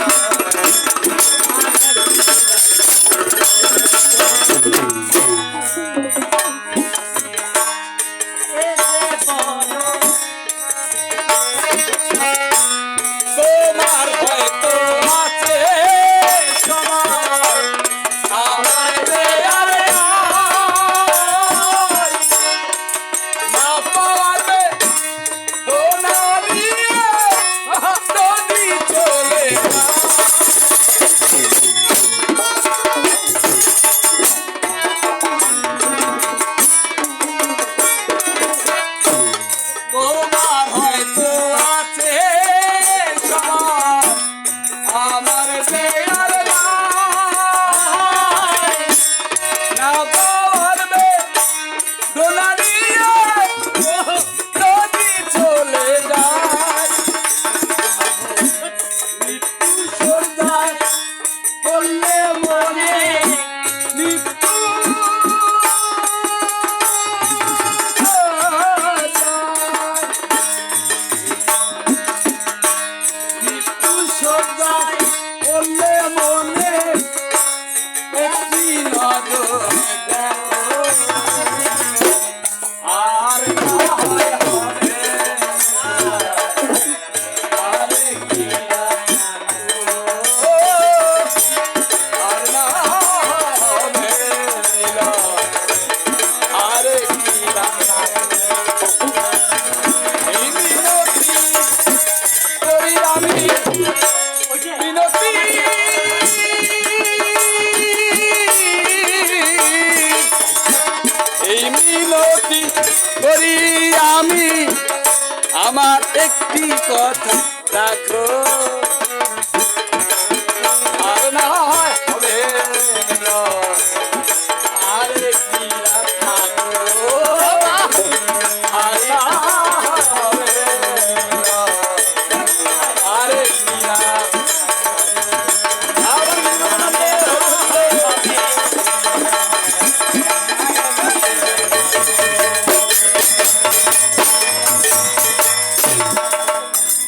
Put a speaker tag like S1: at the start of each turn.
S1: love. শ্রদ্ধা মনে একটি নজর আমার একটি কথা রাখো।